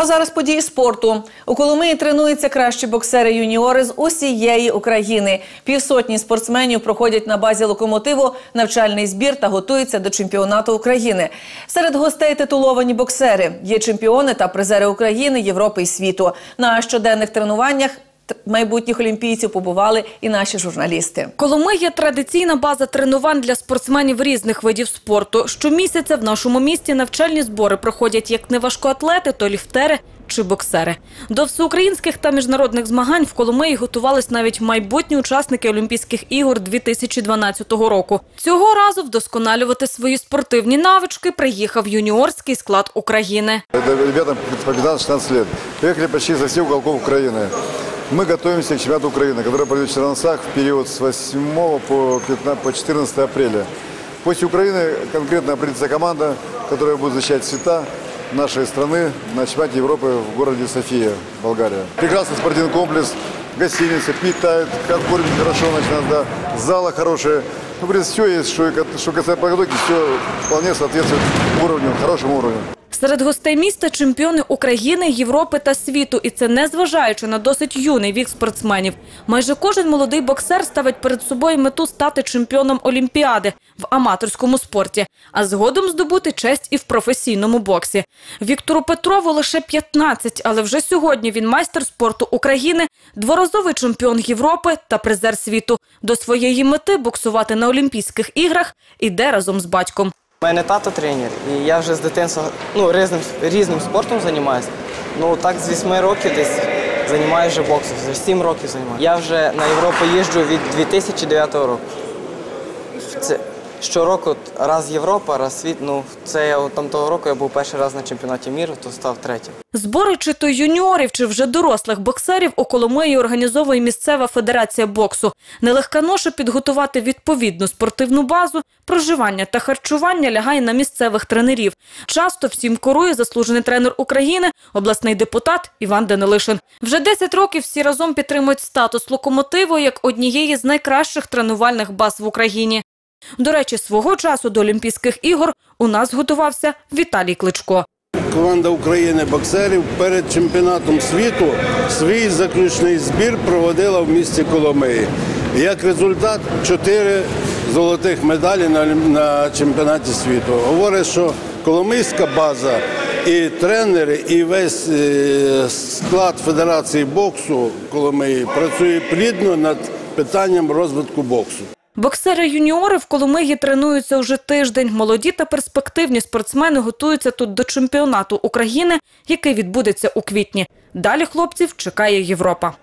А зараз події спорту. У Коломиї тренуються кращі боксери-юніори з усієї України. Півсотні спортсменів проходять на базі локомотиву навчальний збір та готуються до чемпіонату України. Серед гостей титуловані боксери. Є чемпіони та призери України, Європи і світу. На щоденних тренуваннях майбутніх олімпійців побували і наші журналісти. Коломия – традиційна база тренувань для спортсменів різних видів спорту. Щомісяця в нашому місті навчальні збори проходять як не важкоатлети, то ліфтери чи боксери. До всеукраїнських та міжнародних змагань в Коломиї готувались навіть майбутні учасники Олімпійських ігор 2012 року. Цього разу вдосконалювати свої спортивні навички приїхав юніорський склад України. Ребятам по 15-16 лет. Приехали почти со всех уголков Украины. Мы готовимся к чемпионату Украины, который пройдет в Черновцах в период с 8 по, 15, по 14 апреля. После Украины конкретно определится команда, которая будет защищать цвета нашей страны на чемпионате Европы в городе София, Болгария. Прекрасный спортивный комплекс, гостиница, питает, как кормят хорошо, значит, да, зала хорошая. Ну, в принципе, все есть, что, что касается подготовки, все вполне соответствует уровню, хорошему уровню. Серед гостей міста чемпіони України, Європи та світу. І це незважаючи на досить юний вік спортсменів. Майже кожен молодий боксер ставить перед собою мету стати чемпіоном Олімпіади в аматорському спорті, а згодом здобути честь і в професійному боксі. Віктору Петрову лише 15, але вже сьогодні він майстер спорту України, дворазовий чемпіон Європи та призер світу. До своєї мети боксувати на Олімпійських іграх іде разом з батьком. У мене тато тренер, і я вже з дитинства ну, різним, різним спортом займаюся. Ну так з 8 років десь займаюся вже боксом, вже 7 років займаюся. Я вже на Європу їжджу від 2009 року. Це щороку раз Європа, раз світ. Ну, це я там того року я був перший раз на чемпіонаті міру, то став третім. Збори чи то юніорів, чи вже дорослих боксерів у Коломиї організовує місцева федерація боксу. Нелегка ноша підготувати відповідну спортивну базу, проживання та харчування лягає на місцевих тренерів. Часто всім корує заслужений тренер України, обласний депутат Іван Данилишин. Вже 10 років всі разом підтримують статус локомотиву як однієї з найкращих тренувальних баз в Україні. До речі, свого часу до Олімпійських ігор у нас готувався Віталій Кличко. Команда України боксерів перед чемпіонатом світу свій заключний збір проводила в місті Коломиї. Як результат, чотири золотих медалі на, чемпіонаті світу. Говорить, що Коломийська база і тренери, і весь е, склад Федерації боксу Коломиї працює плідно над питанням розвитку боксу. Боксери-юніори в Коломиї тренуються уже тиждень. Молоді та перспективні спортсмени готуються тут до чемпіонату України, який відбудеться у квітні. Далі хлопців чекає Європа.